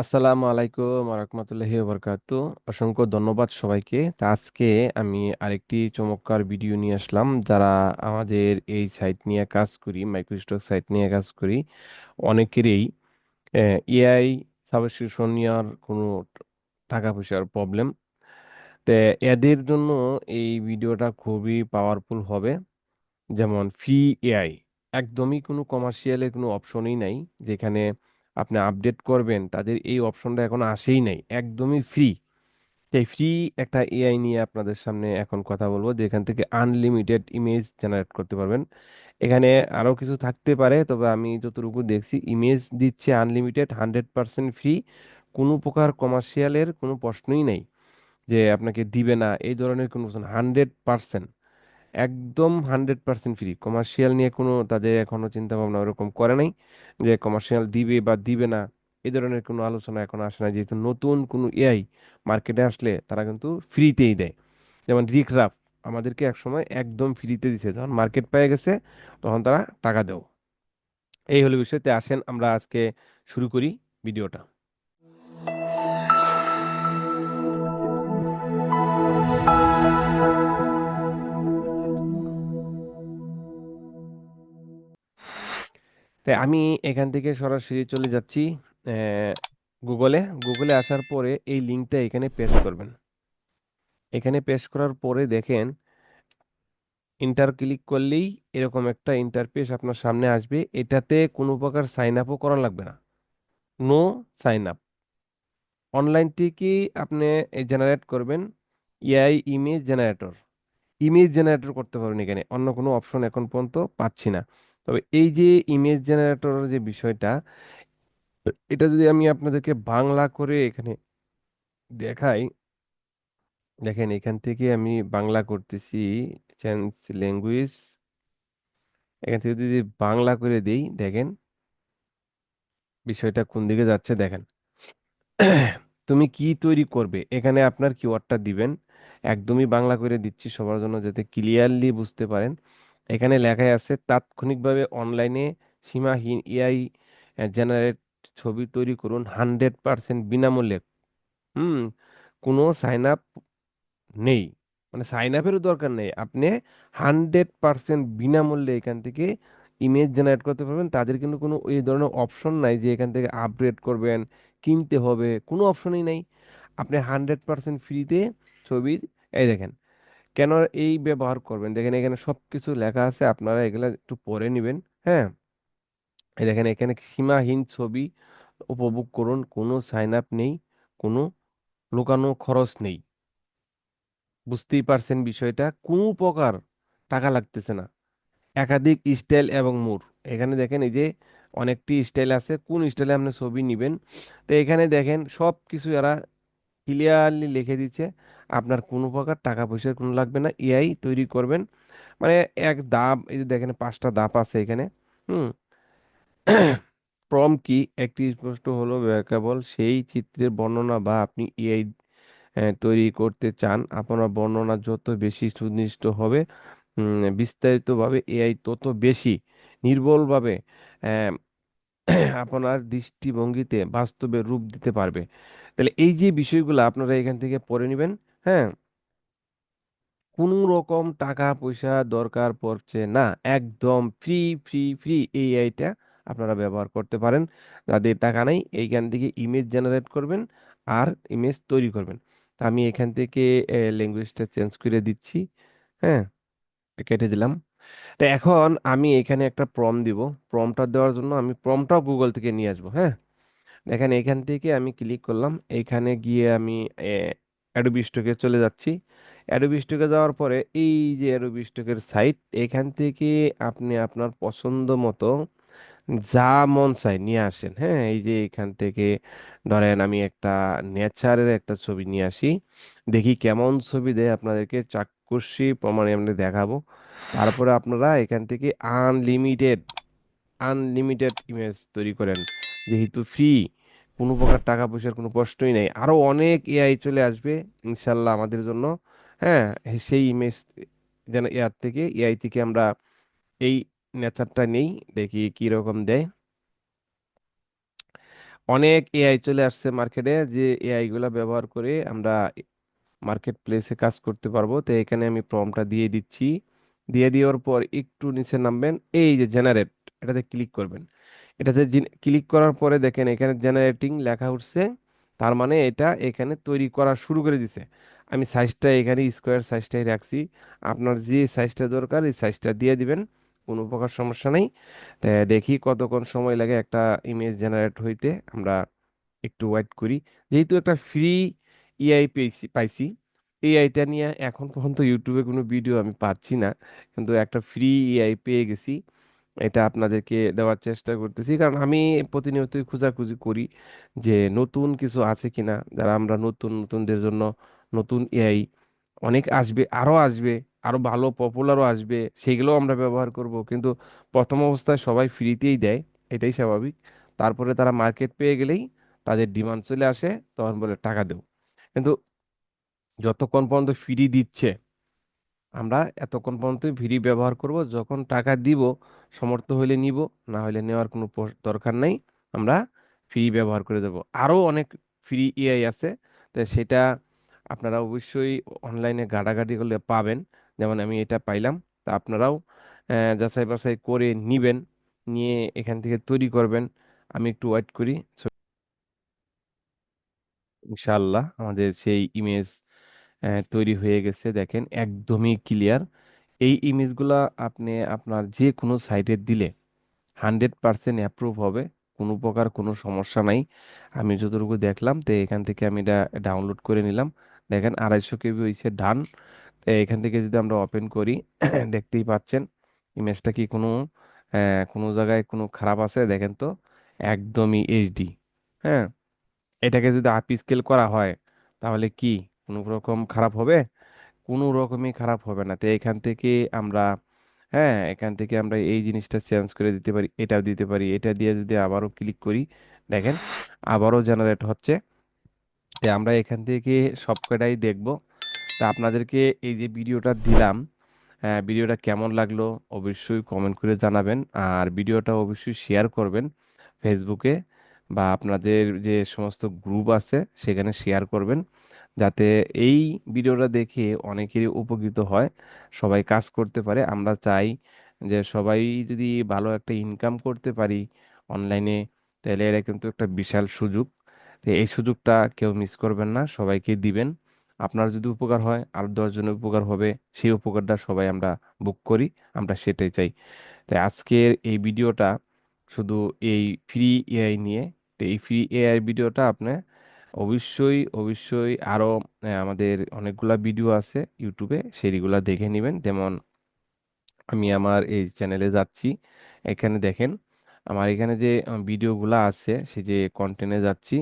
আসসালামু আলাইকুম রহমতুল্লাহি বরকাতু অসংখ্য ধন্যবাদ সবাইকে। তা আজকে আমি আরেকটি চমৎকার ভিডিও নিয়ে আসলাম, যারা আমাদের এই সাইট নিয়ে কাজ করি মাইক্রোস্টক সাইট নিয়ে কাজ করি, অনেকেরই এআই সাবস্ক্রিপশন নেওয়ার কোনো টাকা পয়সার প্রবলেম তো এদের জন্য এই ভিডিওটা খুবই পাওয়ারফুল হবে। যেমন ফ্রি এআই একদমই কোনো কমার্শিয়ালের কোনো অপশনই নাই, যেখানে আপনি আপডেট করবেন, তাদের এই অপশনটা এখন আসেই নাই, একদমই ফ্রি তাই ফ্রি একটা এআই নিয়ে আপনাদের সামনে এখন কথা বলব, যেখান থেকে আনলিমিটেড ইমেজ জেনারেট করতে পারবেন। এখানে আরও কিছু থাকতে পারে, তবে আমি যতটুকু দেখছি ইমেজ দিচ্ছে আনলিমিটেড হান্ড্রেড পার্সেন্ট ফ্রি কোনো প্রকার কমার্শিয়ালের কোনো প্রশ্নই নেই যে আপনাকে দিবে না, এই ধরনের কোনো হান্ড্রেড পার্সেন্ট একদম হান্ড্রেড পার্সেন্ট ফ্রি কমার্শিয়াল নিয়ে কোনো তাদের এখনও চিন্তা ভাবনা ওরকম করে নাই যে কমার্শিয়াল দিবে বা দিবে না। এই ধরনের কোনো আলোচনা এখন আসে না। যেহেতু নতুন কোনো এআই মার্কেটে আসলে তারা কিন্তু ফ্রিতেই দেয়। যেমন রিকরাফ আমাদেরকে একসময় একদম ফ্রিতে দিছে। যখন মার্কেট পেয়ে গেছে, তখন তারা টাকা দেও। এই হলো বিষয়তে আসেন। আমরা আজকে শুরু করি ভিডিওটা। তাই আমি এখান থেকে সরাসরি চলে যাচ্ছি গুগলে। গুগলে আসার পরে এই লিঙ্কটা এখানে পেস্ট করবেন। এখানে পেস্ট করার পরে দেখেন, ইন্টার ক্লিক করলেই এরকম একটা ইন্টারফেস আপনার সামনে আসবে। এটাতে কোনো প্রকার সাইন আপও করা লাগবে না। নো সাইন আপ অনলাইন থেকে আপনি জেনারেট করবেন AI image generator image generator করতে পারবেন এখানে। অন্য কোনো অপশন এখন পর্যন্ত পাচ্ছি না। তবে এই যে ইমেজ জেনারেটরের যে বিষয়টা, এটা যদি আমি আপনাদেরকে বাংলা করে এখানে দেখাই, দেখেন এখান থেকে আমি বাংলা করতেছি চেঞ্জ ল্যাঙ্গুয়েজ এখান থেকে যদি বাংলা করে দেই, দেখেন বিষয়টা কোন দিকে যাচ্ছে দেখেন। তুমি কি তৈরি করবে? এখানে আপনার কিওয়ার্ডটা দিবেন, একদমই বাংলা করে দিচ্ছি সবার জন্য যাতে ক্লিয়ারলি বুঝতে পারেন। এখানে লেখাই আছে, তাৎক্ষণিকভাবে অনলাইনে সীমাহীন এআই জেনারেট ছবি তৈরি করুন হান্ড্রেড পার্সেন্ট বিনামূল্যে। হুম, কোনো সাইন আপ নেই। মানে সাইন আপেরও দরকার নেই। আপনি হান্ড্রেড পার্সেন্ট বিনামূল্যে এখান থেকে ইমেজ জেনারেট করতে পারবেন। তাদের কিন্তু কোনো এই ধরনের অপশন নাই যে এখান থেকে আপগ্রেড করবেন, কিনতে হবে, কোনো অপশনই নাই। আপনি হান্ড্রেড পার্সেন্ট ফ্রিতে ছবির, এই দেখেন কেন এই ব্যবহার করবেন? দেখেন এখানে সব কিছু লেখা আছে, আপনারা এগুলা একটু পড়ে নেবেন হ্যাঁ? দেখেন এখানে সীমাহীন ছবি উপভোগ করুন, কোনো সাইন আপ নেই, কোনো লুকানো খরচ নেই। বুঝতেই পারছেন বিষয়টা? কোনো প্রকার টাকা লাগতেছে না। একাধিক স্টাইল এবং মুড এখানে দেখেন এই যে অনেকটি স্টাইল আছে, কোন স্টাইলে আপনি ছবি নেবেন? তো এখানে দেখেন সব কিছু এরা ক্লিয়ারলি লিখে দিচ্ছে। আপনার কোনো প্রকার টাকা পয়সার কোনো লাগবে না এআই তৈরি করবেন। মানে এক ধাপ এই যে দেখেন পাঁচটা ধাপ আছে এখানে হুম। প্রম কি? একটি স্পষ্ট হলো কেবল সেই চিত্রের বর্ণনা বা আপনি এআই তৈরি করতে চান আপনার বর্ণনা যত বেশি সুনির্দিষ্ট হবে বিস্তারিতভাবে এআই তত বেশি নির্ভুলভাবে আহ, আপনার দৃষ্টিভঙ্গিতে বাস্তবে রূপ দিতে পারবে। তাহলে এই যে বিষয়গুলো আপনারা এখান থেকে পড়ে নেবেন হ্যাঁ? কোনো রকম টাকা পয়সা দরকার পড়ছে না। একদম ফ্রি ফ্রি ফ্রি এই আইটা আপনারা ব্যবহার করতে পারেন। যাদের টাকা নাই, এইখান থেকে ইমেজ জেনারেট করবেন আর ইমেজ তৈরি করবেন। তা আমি এখান থেকে ল্যাঙ্গুয়েজটা চেঞ্জ করে দিচ্ছি। হ্যাঁ? কেটে দিলাম। তো এখন আমি এখানে একটা প্রম দিব। প্রমটা দেওয়ার জন্য আমি প্রমটাও গুগল থেকে নিয়ে আসব। হ্যাঁ? দেখেন এখান থেকে আমি ক্লিক করলাম। এখানে গিয়ে আমি অ্যাডোবি স্টকে চলে যাচ্ছি। অ্যাডোবি স্টকে যাওয়ার পরে এই যে অ্যাডোবি স্টকের সাইট এখান থেকে আপনি আপনার পছন্দ মতো যা মন চাই নিয়ে আসেন। হ্যাঁ এই যে এখান থেকে ধরেন আমি একটা নেচারের একটা ছবি নিয়ে আসি। দেখি কেমন ছবি দেয় আপনাদেরকে, চাক্ষুষী প্রমাণে আমি দেখাবো। তারপরে আপনারা এখান থেকে আনলিমিটেড আনলিমিটেড ইমেজ তৈরি করেন। যেহেতু ফ্রি কোনো প্রকার টাকা পয়সার কোনো প্রশ্নই নেই। আরও অনেক এআই চলে আসবে, ইনশাল্লাহ আমাদের জন্য। হ্যাঁ সেই ইমেজ যেন এআর থেকে এআই থেকে আমরা এই নেচারটা নেই, দেখি কি রকম দেয়। অনেক এআই চলে আসছে মার্কেটে যে এআই গুলা ব্যবহার করে আমরা মার্কেট প্লেসে কাজ করতে পারব। তো এখানে আমি প্রম্পটটা দিয়ে দিচ্ছি। দিয়ে দেওয়ার পর একটু নিচে নামবেন, এই যে জেনারেট এটাতে ক্লিক করবেন। এটাতে ক্লিক করার পরে দেখেন এখানে জেনারেটিং লেখা উঠছে। তার মানে এটা এখানে তৈরি করা শুরু করে দিছে। আমি সাইজটা এখানে স্কোয়ার সাইজটাই রাখছি। আপনার যে সাইজটা দরকার, এই সাইজটা দিয়ে দিবেন। কোনো প্রকার সমস্যা নেই। দেখি কতক্ষণ সময় লাগে একটা ইমেজ জেনারেট হইতে। আমরা একটু ওয়েট করি। যেহেতু একটা ফ্রি এআই পেয়েছি, পাইছি। এআইটা নিয়ে এখন পর্যন্ত ইউটিউবে কোনো ভিডিও আমি পাচ্ছি না। কিন্তু একটা ফ্রি এআই পেয়ে গেছি। এটা আপনাদেরকে দেওয়ার চেষ্টা করতেছি। কারণ আমি প্রতিনিয়তই খোঁজাখুঁজি করি যে নতুন কিছু আছে কিনা। যারা আমরা নতুন, নতুনদের জন্য নতুন এআই অনেক আসবে, আরও আসবে, আরও ভালো পপুলারও আসবে, সেগুলোও আমরা ব্যবহার করব। কিন্তু প্রথম অবস্থায় সবাই ফ্রিতেই দেয়, এটাই স্বাভাবিক। তারপরে তারা মার্কেট পেয়ে গেলেই তাদের ডিমান্ড চলে আসে, তখন বলে টাকা দেও কিন্তু যতক্ষণ পর্যন্ত ফ্রি দিচ্ছে আমরা এতক্ষণ পর্যন্ত ফ্রি ব্যবহার করব। যখন টাকা দিব, সমর্থ হইলে নিব, না হলে নেওয়ার কোনো দরকার নাই, আমরা ফ্রি ব্যবহার করে দেব। আরও অনেক ফ্রি এআই আছে, তো সেটা আপনারা অবশ্যই অনলাইনে ঘাটাঘাটি করলে পাবেন। যেমন আমি এটা পাইলাম, তা আপনারাও যাচাই বাছাই করে নিবেন, নিয়ে এখান থেকে তৈরি করবেন। আমি একটু ওয়েট করি। ইনশাআল্লাহ, আমাদের সেই ইমেজ তৈরি হয়ে গেছে। দেখেন, একদমই ক্লিয়ার এই ইমেজগুলা আপনি আপনার যে কোনো সাইটে দিলে হান্ড্রেড পার্সেন্ট অ্যাপ্রুভ হবে। কোনো প্রকার কোনো সমস্যা নাই। আমি যতটুকু দেখলাম, তো এখান থেকে আমি এটা ডাউনলোড করে নিলাম। দেখেন, আড়াইশো কেবি হয়েছে ডান এখান থেকে যদি আমরা ওপেন করি, দেখতেই পাচ্ছেন ইমেজটা কি কোনো কোনো জায়গায় কোনো খারাপ আছে? দেখেন তো, একদমই এইচডি হ্যাঁ? এটাকে যদি আপ স্কেল করা হয়, তাহলে কি? কোনো রকম খারাপ হবে, কোনো রকমই খারাপ হবে না। তো এখান থেকে আমরা হ্যাঁ এখান থেকে আমরা এই জিনিসটা চেঞ্জ করে দিতে পারি এটাও দিতে পারি, এটা দিয়ে যদি আবারও ক্লিক করি, দেখেন আবারও জেনারেট হচ্ছে। তো আমরা এখান থেকে সবকটাই দেখব। তা আপনাদেরকে এই যে ভিডিওটা দিলাম হ্যাঁ ভিডিওটা কেমন লাগল অবশ্যই কমেন্ট করে জানাবেন। আর ভিডিওটা অবশ্যই শেয়ার করবেন ফেসবুকে বা আপনাদের যে সমস্ত গ্রুপ আছে, সেখানে শেয়ার করবেন। যাতে এই ভিডিওটা দেখে অনেকেরই উপকৃত হয়, সবাই কাজ করতে পারে। আমরা চাই যে সবাই যদি ভালো একটা ইনকাম করতে পারি অনলাইনে তাহলে এটা কিন্তু একটা বিশাল সুযোগ। তো এই সুযোগটা কেউ মিস করবেন না, সবাইকে দিবেন। আপনার যদি উপকার হয়, আর দশজনের উপকার হবে, সেই উপকারটা সবাই আমরা বুক করি, আমরা সেটাই চাই। তাই আজকের এই ভিডিওটা শুধু এই ফ্রি এআই নিয়ে, তো এই ফ্রি এআই ভিডিওটা আপনি অবশ্যই অবশ্যই আরও আমাদের অনেকগুলা ভিডিও আছে ইউটিউবে সেইগুলা দেখে নেবেন। যেমন আমি আমার এই চ্যানেলে যাচ্ছি, এখানে দেখেন আমার এখানে যে ভিডিওগুলা আছে সে যে কন্টেন্টে যাচ্ছি,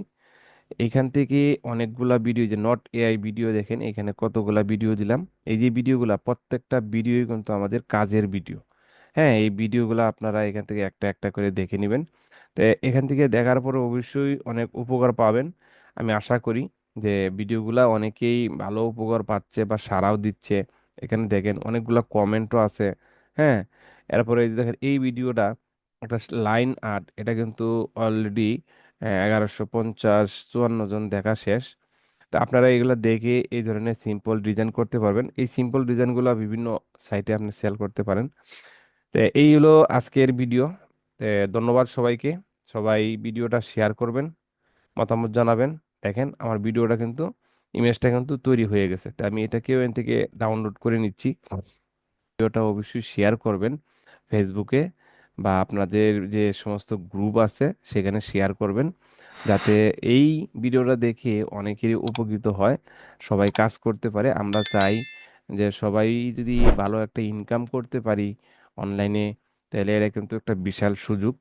এখান থেকে অনেকগুলা ভিডিও যে নট এআই ভিডিও দেখেন, এখানে কতগুলা ভিডিও দিলাম। এই যে ভিডিওগুলা প্রত্যেকটা ভিডিওই কিন্তু আমাদের কাজের ভিডিও হ্যাঁ এই ভিডিওগুলো আপনারা এখান থেকে একটা একটা করে দেখে নেবেন। তো, এখান থেকে দেখার পরে অবশ্যই অনেক উপকার পাবেন। আমি আশা করি যে ভিডিওগুলা অনেকেই ভালো উপকার পাচ্ছে বা সাড়াও দিচ্ছে। এখানে দেখেন অনেকগুলা কমেন্টও আছে হ্যাঁ? এরপরে দেখেন, এই ভিডিওটা একটা লাইন আর্ট এটা কিন্তু অলরেডি এগারোশো পঞ্চাশ, চুয়ান্ন জন দেখা শেষ। তো আপনারা এগুলো দেখে এই ধরনের সিম্পল ডিজাইন করতে পারবেন। এই সিম্পল ডিজাইনগুলো বিভিন্ন সাইটে আপনি সেল করতে পারেন। তো এই হলো আজকের ভিডিও। ধন্যবাদ সবাইকে। সবাই ভিডিওটা শেয়ার করবেন। মতামত জানাবেন। দেখেন, আমার ভিডিওটা কিন্তু, ইমেজটা কিন্তু তৈরি হয়ে গেছে। তো আমি এটাকেও এখান থেকে ডাউনলোড করে নিচ্ছি। ভিডিওটা অবশ্যই শেয়ার করবেন ফেসবুকে বা আপনাদের যে সমস্ত গ্রুপ আছে, সেখানে শেয়ার করবেন। যাতে এই ভিডিওটা দেখে অনেকেরই উপকৃত হয়, সবাই কাজ করতে পারে। আমরা চাই যে সবাই যদি ভালো একটা ইনকাম করতে পারি অনলাইনে তাহলে এটা কিন্তু একটা বিশাল সুযোগ।